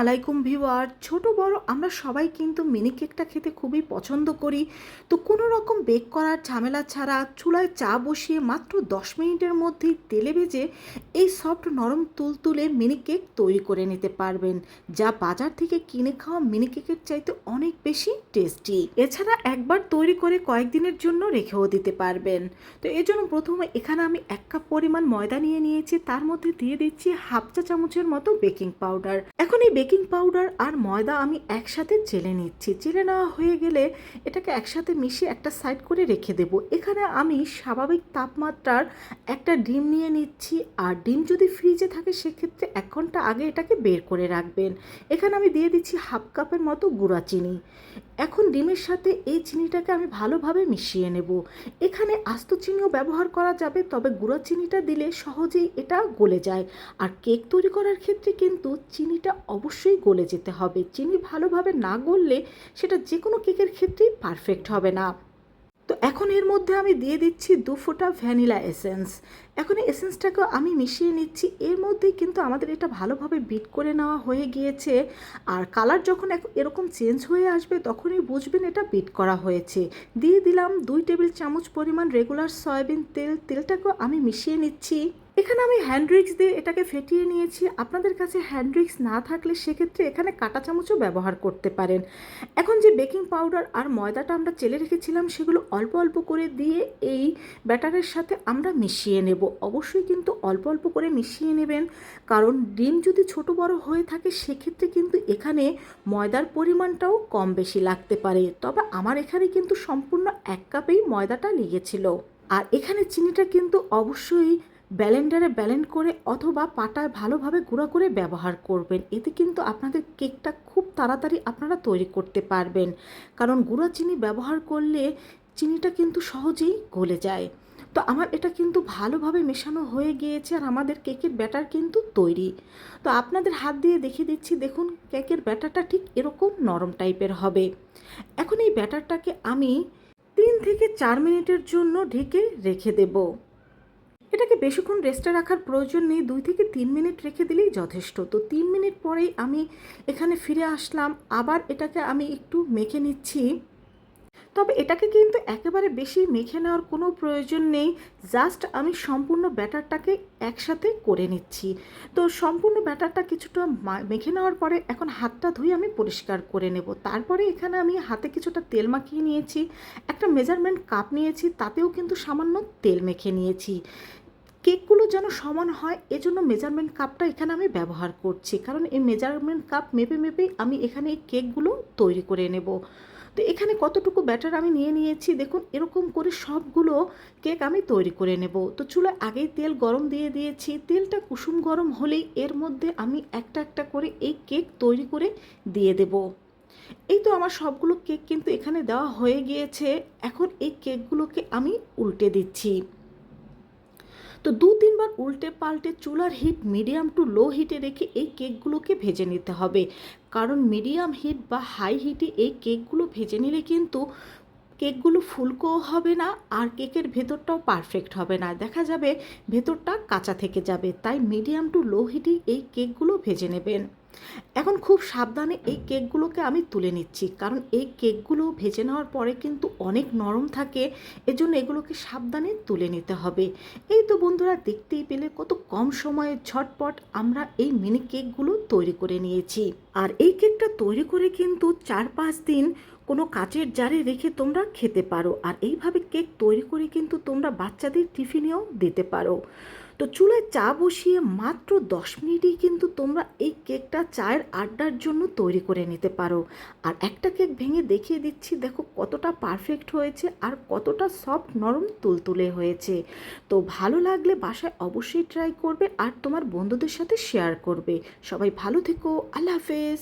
আলাইকুম ভিওয়ার ছোট বড় আমরা সবাই কিন্তু মিনি কেকটা খেতে খুবই পছন্দ করি। তো কোনো রকম বেক করার ঝামেলা ছাড়া চুলায় চা বসিয়ে মাত্র দশ মিনিটের মধ্যেই তেলে ভেজে এই সফট নরম তুলতুলে মিনি কেক তৈরি করে নিতে পারবেন, যা বাজার থেকে কিনে খাওয়া মিনি কেকের চাইতে অনেক বেশি টেস্টি। এছাড়া একবার তৈরি করে কয়েকদিনের জন্য রেখেও দিতে পারবেন। তো এর জন্য প্রথমে এখানে আমি এক কাপ পরিমাণ ময়দা নিয়ে নিয়েছি, তার মধ্যে দিয়ে দিচ্ছি হাফ চা চামচের মতো বেকিং পাউডার। এখন এই বেকিং পাউডার আর ময়দা আমি একসাথে চেলে নিচ্ছি। চেলে নেওয়া হয়ে গেলে এটাকে একসাথে মিশিয়ে একটা সাইড করে রেখে দেব। এখানে আমি স্বাভাবিক তাপমাত্রার একটা ডিম নিয়ে নিচ্ছি আর ডিম যদি ফ্রিজে থাকে সেক্ষেত্রে এক ঘণ্টা আগে এটাকে বের করে রাখবেন। এখানে আমি দিয়ে দিচ্ছি হাফ কাপের মতো গুঁড়া চিনি। এখন ডিমের সাথে এই চিনিটাকে আমি ভালোভাবে মিশিয়ে নেব। এখানে আস্ত চিনিও ব্যবহার করা যাবে, তবে গুঁড়া চিনিটা দিলে সহজেই এটা গলে যায়। আর কেক তৈরি করার ক্ষেত্রে কিন্তু চিনিটা অবশ্যই গলে যেতে হবে। চিনি ভালোভাবে না গললে সেটা যে কোনো কেকের ক্ষেত্রেই পারফেক্ট হবে না। তো এখন এর মধ্যে আমি দিয়ে দিচ্ছি দু ফোঁটা ভ্যানিলা এসেন্স। এখন এসেন্সটাকে আমি মিশিয়ে নিচ্ছি। এর মধ্যেই কিন্তু আমাদের এটা ভালোভাবে বিট করে নেওয়া হয়ে গিয়েছে। আর কালার যখন এরকম চেঞ্জ হয়ে আসবে তখনই বুঝবেন এটা বিট করা হয়েছে। দিয়ে দিলাম দুই টেবিল চামচ পরিমাণ রেগুলার সয়াবিন তেল। তেলটাকেও আমি মিশিয়ে নিচ্ছি। এখানে আমি হ্যান্ড রিক্স দিয়ে এটাকে ফেটিয়ে নিয়েছি। আপনাদের কাছে হ্যান্ড রিক্স না থাকলে সেক্ষেত্রে এখানে কাঁটা চামচও ব্যবহার করতে পারেন। এখন যে বেকিং পাউডার আর ময়দাটা আমরা চেলে রেখেছিলাম, সেগুলো অল্প অল্প করে দিয়ে এই ব্যাটারের সাথে আমরা মিশিয়ে নেব। অবশ্যই কিন্তু অল্প অল্প করে মিশিয়ে নেবেন। কারণ ডিম যদি ছোট বড় হয়ে থাকে, সেক্ষেত্রে কিন্তু এখানে ময়দার পরিমাণটাও কম বেশি লাগতে পারে। তবে আমার এখানে কিন্তু সম্পূর্ণ এক কাপেই ময়দাটা লেগেছিল। আর এখানে চিনিটা কিন্তু অবশ্যই ব্যালেন্ডারে ব্যালেন্ড করে অথবা পাটায় ভালোভাবে গুঁড়া করে ব্যবহার করবেন। এতে কিন্তু আপনাদের কেকটা খুব তাড়াতাড়ি আপনারা তৈরি করতে পারবেন। কারণ গুঁড়া চিনি ব্যবহার করলে চিনিটা কিন্তু সহজেই গলে যায়। তো আমার এটা কিন্তু ভালোভাবে মেশানো হয়ে গিয়েছে আর আমাদের কেকের ব্যাটার কিন্তু তৈরি। তো আপনাদের হাত দিয়ে দেখিয়ে দিচ্ছি, দেখুন কেকের ব্যাটারটা ঠিক এরকম নরম টাইপের হবে। এখন এই ব্যাটারটাকে আমি তিন থেকে চার মিনিটের জন্য ঢেকে রেখে দেবো। এটাকে বেশিক্ষণ রেস্টে রাখার প্রয়োজন নেই, দুই থেকে তিন মিনিট রেখে দিলেই যথেষ্ট। তো তিন মিনিট পরেই আমি এখানে ফিরে আসলাম, আবার এটাকে আমি একটু মেখে নিচ্ছি। তবে এটাকে কিন্তু একেবারে বেশি মেখে নেওয়ার কোনো প্রয়োজন নেই জাস্ট আমি সম্পূর্ণ ব্যাটারটাকে একসাথে করে নিচ্ছি। তো সম্পূর্ণ ব্যাটারটা কিছুটা মেখে নেওয়ার পরে এখন হাতটা ধুয়ে আমি পরিষ্কার করে নেব। তারপরে এখানে আমি হাতে কিছুটা তেল মাখিয়ে নিয়েছি, একটা মেজারমেন্ট কাপ নিয়েছি, তাতেও কিন্তু সামান্য তেল মেখে নিয়েছি। কেকগুলো যেন সমান হয়, এজন্য মেজারমেন্ট কাপটা এখানে আমি ব্যবহার করছি। কারণ এই মেজারমেন্ট কাপ মেপে মেপেই আমি এখানে এই কেকগুলো তৈরি করে নেব। তো এখানে কতটুকু ব্যাটার আমি নিয়ে নিয়েছি, দেখুন, এরকম করে সবগুলো কেক আমি তৈরি করে নেব। তো চুলায় আগেই তেল গরম দিয়ে দিয়েছি। তেলটা কুসুম গরম হলেই এর মধ্যে আমি একটা একটা করে এই কেক তৈরি করে দিয়ে দেব। এই তো আমার সবগুলো কেক কিন্তু এখানে দেওয়া হয়ে গিয়েছে। এখন এই কেকগুলোকে আমি উল্টে দিচ্ছি। তো দু তিনবার উল্টে পাল্টে চুলার হিট মিডিয়াম টু লো হিটে রেখে এই কেকগুলোকে ভেজে নিতে হবে। কারণ মিডিয়াম হিট বা হাই হিটে এই কেকগুলো ভেজে নিলে কিন্তু কেকগুলো ফুলকোও হবে না, আর কেকের ভেতরটাও পারফেক্ট হবে না। দেখা যাবে ভেতরটা কাঁচা থেকে যাবে, তাই মিডিয়াম টু লো হিটেই এই কেকগুলো ভেজে নেবেন। এখন খুব সাবধানে এই কেকগুলোকে আমি তুলে নিচ্ছি, কারণ এই কেকগুলো ভেজে নেওয়ার পরে কিন্তু অনেক নরম থাকে, এজন্য এগুলোকে সাবধানে তুলে নিতে হবে। এই তো বন্ধুরা, দেখতেই পেলে কত কম সময়ে ঝটপট আমরা এই মিনি কেকগুলো তৈরি করে নিয়েছি। আর এই কেকটা তৈরি করে কিন্তু চার পাঁচ দিন কোনো কাচের জারে রেখে তোমরা খেতে পারো, আর এইভাবে কেক তৈরি করে কিন্তু তোমরা বাচ্চাদের টিফিনেও দিতে পারো। তো চুলায় চা বসিয়ে মাত্র দশ মিনিটেই কিন্তু তোমরা এই কেকটা চায়ের আড্ডার জন্য তৈরি করে নিতে পারো। আর একটা কেক ভেঙে দেখিয়ে দিচ্ছি, দেখো কতটা পারফেক্ট হয়েছে আর কতটা সফট নরম তুলতুলে হয়েছে। তো ভালো লাগলে বাসায় অবশ্যই ট্রাই করবে আর তোমার বন্ধুদের সাথে শেয়ার করবে। সবাই ভালো থেকো, আল্লাহ হাফেজ।